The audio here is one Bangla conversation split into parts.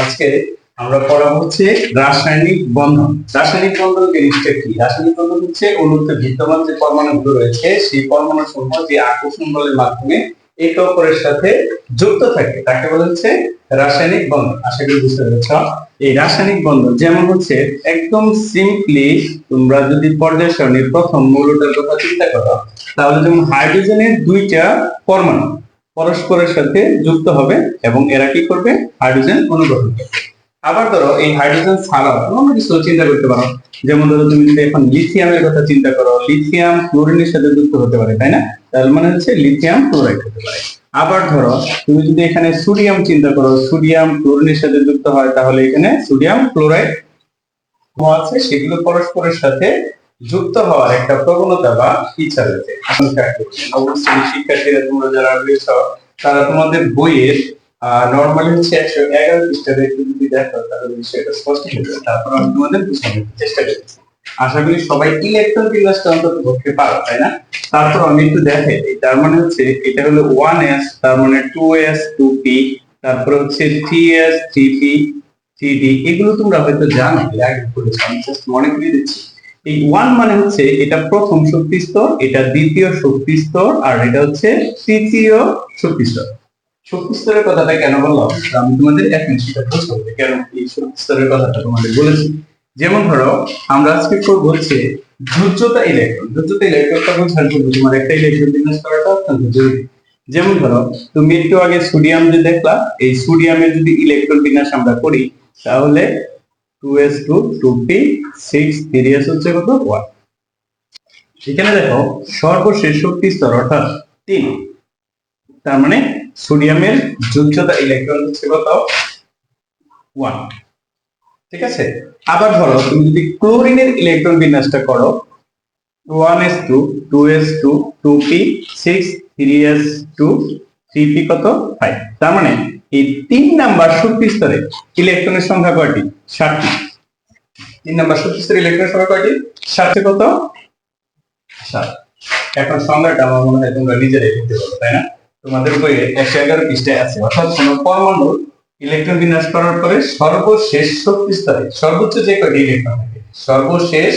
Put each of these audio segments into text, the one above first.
আজকে আমরা পড়াবো হচ্ছে রাসায়নিক বন্ধন। রাসায়নিক বন্ধন জিনিসটা কি? রাসায়নিক বন্ধন হচ্ছে বিদ্যমান যে পরমাণুগুলো রয়েছে, সেই পরমাণু সমূহ যে আকর্ষণ বলের মাধ্যমে একে অপরের সাথে যুক্ত থাকে, তাকে বলা হচ্ছে রাসায়নিক বন্ধন। আশা করি বুঝতে পেরেছ? এই রাসায়নিক বন্ধন যেমন হচ্ছে একদম সিম্পলি তোমরা যদি পর্যায় সারণীর প্রথম মৌলটার কথা চিন্তা করো, তাহলে যেমন হাইড্রোজেনের দুইটা পরমাণু পরস্পরের সাথে যুক্ত হবে এবং এরা কি করবে? হাইড্রোজেন অনুগ্রহণ করবে। আবার ধরো, এই হাইড্রোজেন ছাড়াও অন্য কিছু চিন্তা করতে পারো। যেমন ধরো, তুমি যদি এখন লিথিয়ামের কথা চিন্তা করো লিথিয়াম ক্লোরিনের সাথে যুক্ত হতে পারে, তাই না? তার মানে হচ্ছে লিথিয়াম ক্লোরাইড হতে পারে। আবার ধরো, তুমি যদি এখানে সোডিয়াম চিন্তা করো সোডিয়াম ক্লোরিনের সাথে যুক্ত হয়, তাহলে এখানে সোডিয়াম ক্লোরাইড আছে, সেগুলো পরস্পরের সাথে যুক্ত হওয়ার একটা প্রবণতা বা ইচ্ছা রয়েছে এখনকার অবশ্যই শিক্ষার্থীরা তোমরা যারা রয়েছ, তারা তোমাদের বইয়ের নর্মালি হচ্ছে একশো এগারো যদি দেখো, তাহলে বিষয়টা স্পষ্ট হয়ে যাবে। তারপর আমি তোমাদের বোঝানোর চেষ্টা আশা করি সবাই ইলেকট্রন বিন্যাসটা অন্তত পক্ষে পারো, তাই না? তারপর আমি একটু দেখাই তার মানে হচ্ছে, এটা হলো ওয়ান এস তার মানে টু এস টু পি তারপর হচ্ছে three S three P three D এগুলো তোমরা হয়তো জানো আগে আমি জাস্ট মনে করিয়ে দিচ্ছি। এই ওয়ান মানে হচ্ছে এটা প্রথম শক্তি স্তর, এটা দ্বিতীয় শক্তি স্তর, আর এটা হচ্ছে তৃতীয় শক্তি স্তর। শক্তি স্তরের কথাটা কেন বললাম? আমি তোমাদের এক মিনিট কেন এই শক্তি স্তরের কথাটা তোমাদের বলেছি। যেমন ধরো, আমরা আজকে করব হচ্ছে ধ্রুজ্যতা ইলেকট্রন ধ্রুজ্যতা ইলেকট্রনটা বোঝার জন্য তোমার একটা ইলেকট্রন বিন্যাস করাটা অত্যন্ত জরুরি। যেমন ধরো, তুমি একটু আগে সোডিয়াম যে দেখলা, এই সোডিয়ামের যদি ইলেকট্রন বিন্যাস আমরা করি, তাহলে two S two two P six three S হচ্ছে কত? ওয়ান এখানে দেখো সর্বশেষ শক্তি স্তর, অর্থাৎ তিন। তার মানে সোডিয়ামের যোগ্যতা ইলেকট্রন হচ্ছে কত? ওয়ান ঠিক আছে? আবার ধরো, তুমি যদি ক্লোরিনের ইলেকট্রন বিন্যাসটা করো one S two two S two two P six three S two three P কত? ফাইভ তার মানে এই তিন নাম্বার শক্তি স্তরে ইলেকট্রনের সংখ্যা কয়টি? ষাটটি তিন নাম্বার শক্তি স্তরে ইলেকট্রনের সংখ্যা কয়টি? ষাটটি কত? সাত। এখন সংখ্যাটা আমার মনে হয় তোমরা নিজেরাই লিখতে পারো তাই না? তোমাদের বইয়ে একশো এগারো পৃষ্ঠায় আছে। অর্থাৎ কোন পরমাণু ইলেকট্রন বিন্যাস করার পরে সর্বশেষ শক্তি স্তরে, সর্বোচ্চ যে কয়টি ইলেকট্রন থাকে? সর্বশেষ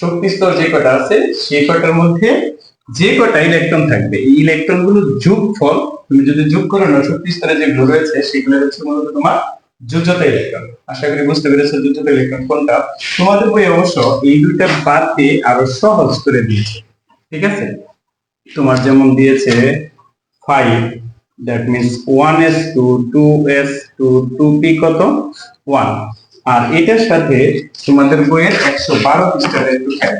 শক্তি স্তর যে কয়টা আছে, সেই কয়টার মধ্যে যে কয়টা ইলেকট্রন থাকবে, এই ইলেকট্রনগুলো যোগফল তুমি যদি যোগ করো না শক্তি স্তরে যেগুলো রয়েছে সেগুলো হচ্ছে মূলত তোমার যোজ্যতা ইলেকট্রন আশা করি বুঝতে পেরেছ যোজ্যতা ইলেকট্রন কোনটা? তোমাদের বই অবশ্য এই দুইটা বাদ দিয়ে আরও সহজ করে দিয়েছে। ঠিক আছে? তোমার যেমন দিয়েছে five that means one S two two S two two P কত? ওয়ান আর এটার সাথে তোমাদের বইয়ের একশো বারো পৃষ্ঠার একটু খেয়াল।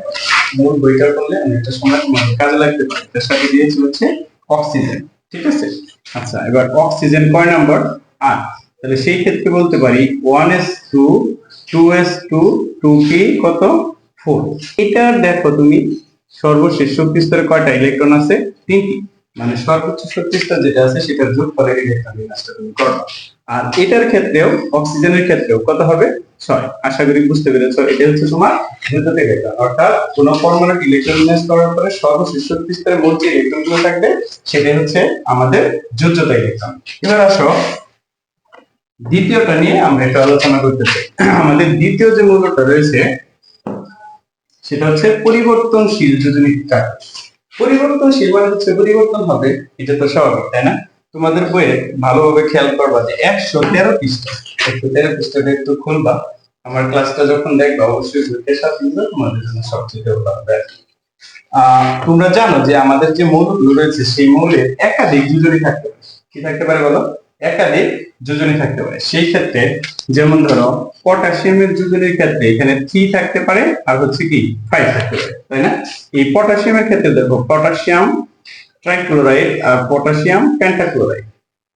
মূল বইটা করলে অনেকটা সময় কাজে লাগতে পারে। এটার সাথে দিয়েছি হচ্ছে অক্সিজেন ঠিক আছে? আচ্ছা এবার অক্সিজেন কয় নাম্বার? আট। তাহলে সেই ক্ষেত্রে বলতে পারি one S two two S two two P কত? ফোর এটা দেখো তুমি সর্বশেষ শক্তি স্তরে কয়টা ইলেকট্রন আছে? তিনটি। মানে সর্বোচ্চ শক্তি স্তর যেটা আছে সেটার যোগ করে ইলেকট্রন বিন্যাসটা তুমি করো। আর এটার ক্ষেত্রেও, অক্সিজেনের ক্ষেত্রেও কত হবে? ছয়। আশা করি বুঝতে পেরেছ এটা হচ্ছে তোমার দ্রুততা ইলেকট্রন অর্থাৎ কোন পরমাণু ইলেকট্রন করার পরে সর্বশেষ শক্তি স্তরের মোট যে ইলেকট্রনগুলো থাকবে, সেটাই হচ্ছে আমাদের যোজ্যতা ইলেকট্রন এবার আসো, দ্বিতীয়টা নিয়ে আমরা একটু আলোচনা করতে চাই। আমাদের দ্বিতীয় যে মূল্যটা রয়েছে, সেটা হচ্ছে পরিবর্তনশীল যোজনী কাজ। পরিবর্তনশীল মানে হচ্ছে পরিবর্তন হবে, এটা তো স্বাভাবিক, তাই না? তোমাদের বইয়ে ভালোভাবে খেয়াল করবা যে একশো তেরো পৃষ্ঠা, একশো তেরো পৃষ্ঠাটা একটু খুলবা। আমার ক্লাসটা যখন দেখবা, অবশ্যই বইটার সাথে তোমাদের জন্য সবচেয়ে ভালো হবে তোমরা জানো যে আমাদের যে মৌলগুলো রয়েছে, সেই মৌলের একাধিক যোজনী থাকতে পারে কি থাকতে পারে বলো? একাধিক যোজনী থাকতে পারে। সেই ক্ষেত্রে যেমন ধরো, পটাশিয়ামের যোজনীর ক্ষেত্রে এখানে থ্রি থাকতে পারে আর হচ্ছে কি ফাইভ থাকতে পারে, তাই না? এই পটাশিয়ামের ক্ষেত্রে দেখো, পটাশিয়াম ট্রাইক্লোরাইড আর পটাশিয়াম পেন্টাক্লোরাইড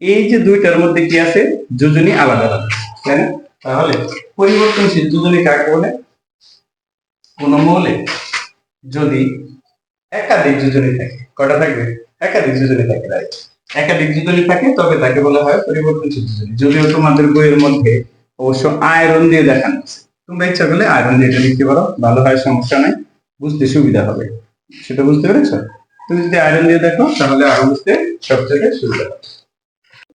এই যে দুইটার মধ্যে কি আছে? যোজনী আলাদা আলাদা, তাই না? তাহলে পরিবর্তনশীল যোজনী কাকে বলে? কোন মৌলে। যদি একাধিক যোজনী থাকে কটা থাকবে? একাধিক যোজনী থাকে রাইট একাধিক যদি থাকে, তবে তাকে বলা হয় পরিবর্তনশীল যোজনী যদিও তোমাদের বইয়ের মধ্যে অবশ্য আয়রন দিয়ে দেখানো আছে। তোমরা ইচ্ছা করলে আয়রন দিয়ে এটা লিখতে পারো, ভালো হয়, সমস্যা নাই, বুঝতে সুবিধা হবে। সেটা বুঝতে পেরেছ? তুমি যদি আয়রন দিয়ে দেখো, তাহলে আরও বুঝতে সব জায়গায় সুবিধা হবে।